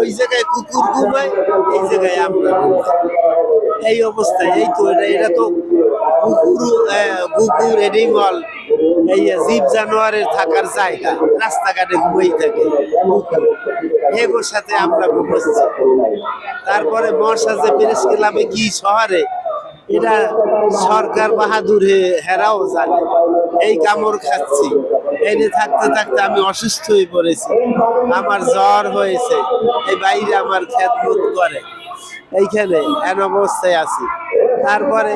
ওই জায়গায় কুকুর ঘুমায়, এই জায়গায় আমরা ঘুমাই। এই অবস্থায়, এই তো এটা এটা তো কুকুর কুকুর এনিমল এই জীব জানোয়ারের থাকার জায়গা, রাস্তাঘাটে ঘুমাই থাকে এগুলোর সাথে আমরা ঘুমাচ্ছি। তারপরে যে প্রেস ক্লাবে কি শহরে? এটা সরকার বাহাদুর হেরাও জানে। এই কামড় খাচ্ছি। এনে থাকতে থাকতে আমি অসুস্থ হয়ে পড়েছি। আমার জ্বর হয়েছে। এই বাইরে আমার খেদমত করে। এইখানে এন অবস্থায় আছি। তারপরে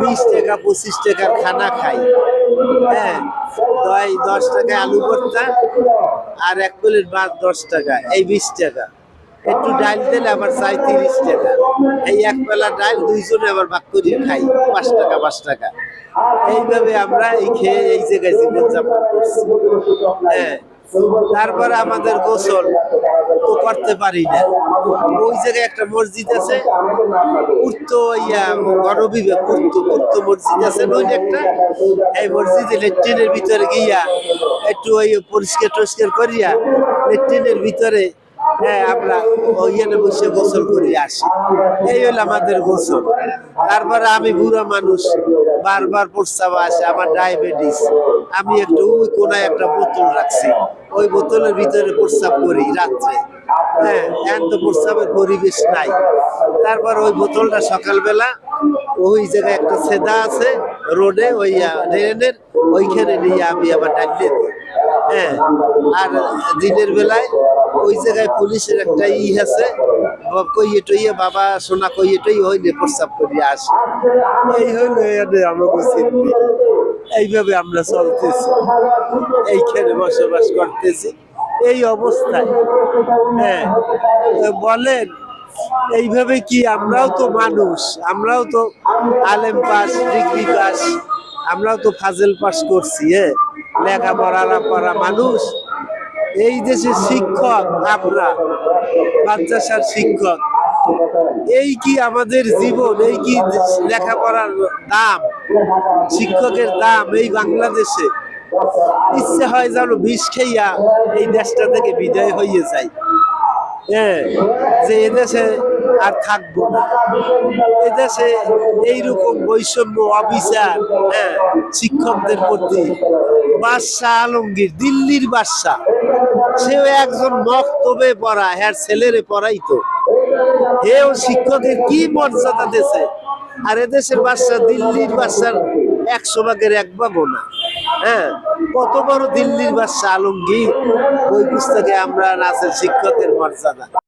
বিশ টাকা, পঁচিশ টাকার খানা খাই। হ্যাঁ দশ টাকা আলু ভর্তা আর এক প্লেট ভাত দশ টাকা। এই বিশ টাকা। একটু ডাল দিলে আবার চাই তিরিশ টাকা। এই এক বেলা ডাল দুইজনে আবার ভাগ করিয়ে খাই, পাঁচ টাকা পাঁচ টাকা। এইভাবে আমরা এই খেয়ে এই জায়গায় জীবনযাপন করছি। হ্যাঁ তারপরে আমাদের গোসল তো করতে পারি না। ওই জায়গায় একটা মসজিদ আছে উত্ত ইয়া গণবিভাগ উত্ত উত্ত মসজিদ আছে ওই একটা। এই মসজিদে লেট্রিনের ভিতরে গিয়া একটু ওই পরিষ্কার টরিষ্কার করিয়া লেট্রিনের ভিতরে হ্যাঁ আমরা ওইখানে বসে গোসল করি আসি। এই হলো আমাদের গোসল। তারপরে আমি বুড়া মানুষ, বারবার প্রস্তাব আসে, আমার ডায়াবেটিস। আমি একটু ওই কোনায় একটা বোতল রাখছি। ওই বোতলের ভিতরে প্রস্তাব করি রাত্রে। হ্যাঁ এখন তো প্রস্তাবের পরিবেশ নাই। তারপর ওই বোতলটা সকালবেলা, ওই জায়গায় একটা সেদা আছে, রোডে, ওই ড্রেনের, ওইখানে নিয়ে আমি আবার ডালিয়ে দিই। হ্যাঁ আর দিনের বেলায় ওই জায়গায় পুলিশের একটা ই আছে কইয়ে টইয়ে বাবা সোনা কইয়ে টইয়ে হইলে প্রস্তাব করিয়ে আসে। এই হইল এনে আমাকে চিনবি এইভাবে আমরা চলতেছি, এইখানে বসবাস করতেছি। এই অবস্থায় হ্যাঁ বলেন, এইভাবে কি আমরাও তো মানুষ, আমরাও তো আলেম পাস, ডিগ্রি পাস, আমরাও তো ফাজেল পাস করছি হ্যাঁ? লেখাপড়া পড়া মানুষ এই দেশের শিক্ষক, আমরা, মাদ্রাসার শিক্ষক, এই কি আমাদের জীবন, এই কি লেখাপড়ার দাম, শিক্ষকের দাম এই বাংলাদেশে? ইচ্ছে হয় যেন বিষ খেয়া এই দেশটা থেকে বিদায় হইয়ে যায় হ্যাঁ যে এদেশে আর থাকব না। এদেশে এইরকম বৈষম্য, অবিচার হ্যাঁ শিক্ষকদের প্রতি বাদশাহ আলমগীর, দিল্লির বাদশাহ, সেও একজন মক্তবে পড়া হ্যাঁ ছেলেরে পড়াইতো। হেও শিক্ষকের কি মর্যাদা দেশে? আর এদেশের বাদশা দিল্লির বাদশার একশো ভাগের এক ভাগও না। হ্যাঁ কত বড় দিল্লির বাদশা আলমগীর, ওই পুস্তকে আমরা নাচের শিক্ষকের মর্যাদা।